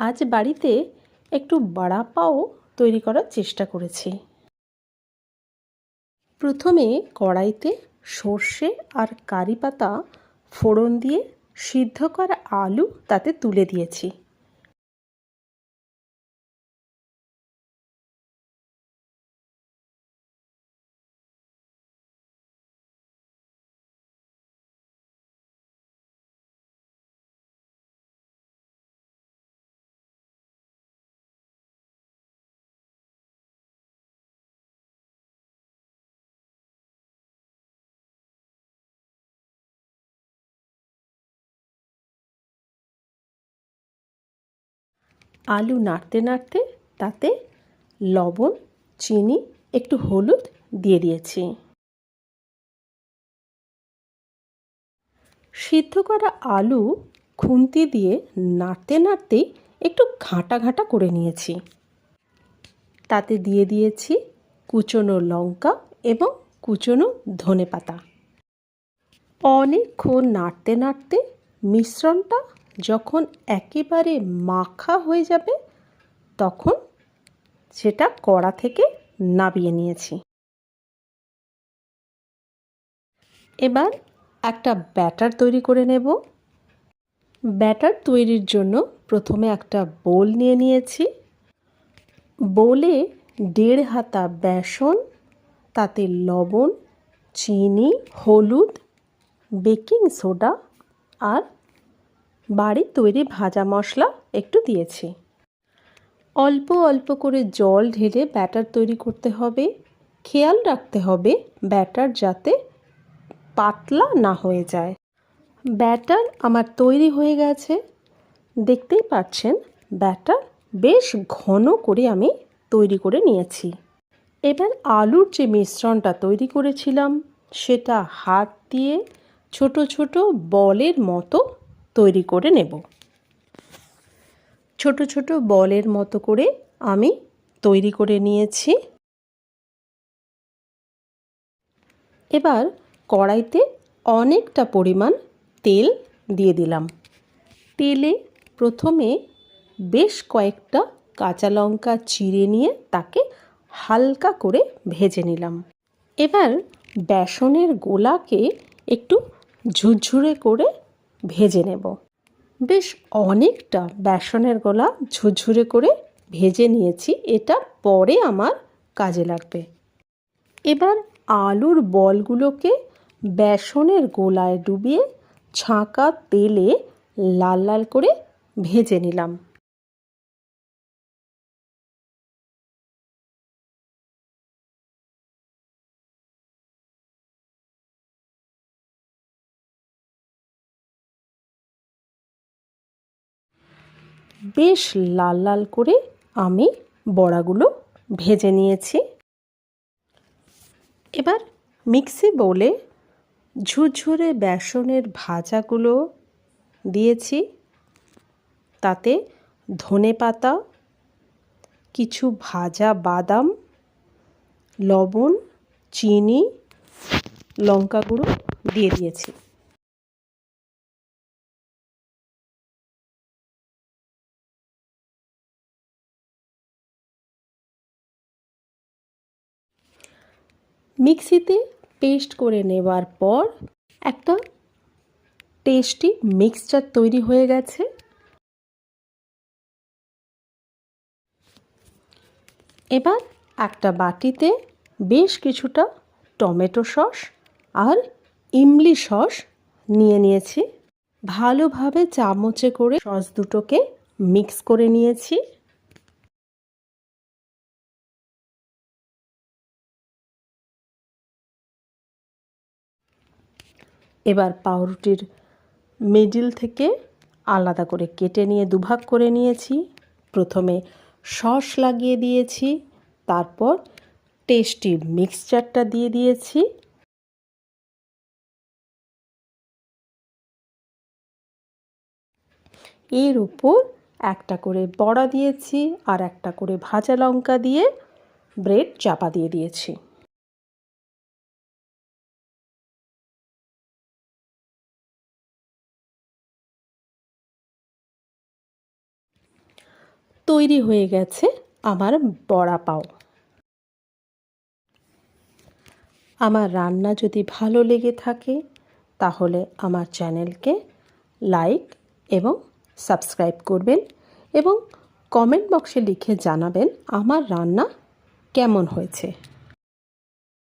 আজ বাড়িতে একটু বড়া পাও তৈরি করার চেষ্টা করেছি। প্রথমে কড়াইতে সর্ষে আর কারি পাতা ফোড়ন দিয়ে সিদ্ধ করা আলু তাতে তুলে দিয়েছি। আলু নাড়তে নাড়তে তাতে লবণ, চিনি, একটু হলুদ দিয়ে দিয়েছি। সিদ্ধ করা আলু খুন্তি দিয়ে নাড়তে নাড়তেই একটু ঘাঁটা ঘাঁটা করে নিয়েছি। তাতে দিয়ে দিয়েছি কুচনো লঙ্কা এবং কুচনো ধনে পাতা অনেকক্ষণ নাড়তে নাড়তে মিশ্রণটা যখন একেবারে মাখা হয়ে যাবে, তখন সেটা কড়া থেকে নাবিয়ে নিয়েছি। এবার একটা ব্যাটার তৈরি করে নেব। ব্যাটার তৈরির জন্য প্রথমে একটা বোল নিয়ে নিয়েছি। বোলে দেড় হাতা বেসন, তাতে লবণ, চিনি, হলুদ, বেকিং সোডা আর বাড়ির তৈরি ভাজা মশলা একটু দিয়েছি। অল্প অল্প করে জল ঢেলে ব্যাটার তৈরি করতে হবে। খেয়াল রাখতে হবে ব্যাটার যাতে পাতলা না হয়ে যায়। ব্যাটার আমার তৈরি হয়ে গেছে। দেখতেই পাচ্ছেন, ব্যাটার বেশ ঘন করে আমি তৈরি করে নিয়েছি। এবার আলুর যে মিশ্রণটা তৈরি করেছিলাম, সেটা হাত দিয়ে ছোট ছোট বলের মতো তৈরি করে নেব। ছোট ছোট বলের মতো করে আমি তৈরি করে নিয়েছি। এবার কড়াইতে অনেকটা পরিমাণ তেল দিয়ে দিলাম। তেলে প্রথমে বেশ কয়েকটা কাঁচা লঙ্কা চিড়ে নিয়ে তাকে হালকা করে ভেজে নিলাম। এবার বেসনের গোলাকে একটু ঝুরঝুরে করে ভেজে নেব। বেশ অনেকটা বেসনের গোলা ঝুরঝুরে করে ভেজে নিয়েছি। এটা পরে আমার কাজে লাগবে। এবার আলুর বলগুলোকে বেসনের গোলায় ডুবিয়ে ছাঁকা তেলে লাল লাল করে ভেজে নিলাম। বেশ লাল লাল করে আমি বড়াগুলো ভেজে নিয়েছি। এবার মিক্সি বলে ঝুরঝুরে বেসনের ভাজাগুলো দিয়েছি। তাতে ধনে পাতা, কিছু ভাজা বাদাম, লবণ, চিনি লঙ্কা গুঁড়ো দিয়ে দিয়েছি। মিক্সিতে পেস্ট করে নেবার পর একটা টেস্টি মিক্সচার তৈরি হয়ে গেছে। এবার একটা বাটিতে বেশ কিছুটা টমেটো সস আর ইমলি সস নিয়ে নিয়েছি। ভালোভাবে চামচে করে সস দুটোকে মিক্স করে নিয়েছি। এবার পাউরুটির মিডিল থেকে আলাদা করে কেটে নিয়ে দুভাগ করে নিয়েছি। প্রথমে সস লাগিয়ে দিয়েছি, তারপর টেস্টি মিক্সচারটা দিয়ে দিয়েছি। এর উপর একটা করে বড়া দিয়েছি আর একটা করে ভাজা লঙ্কা দিয়ে ব্রেড চাপা দিয়ে দিয়েছি। তৈরি হয়ে গেছে আমার বড়া পাও। আমার রান্না যদি ভালো লেগে থাকে, তাহলে আমার চ্যানেলকে লাইক এবং সাবস্ক্রাইব করবেন এবং কমেন্ট বক্সে লিখে জানাবেন আমার রান্না কেমন হয়েছে।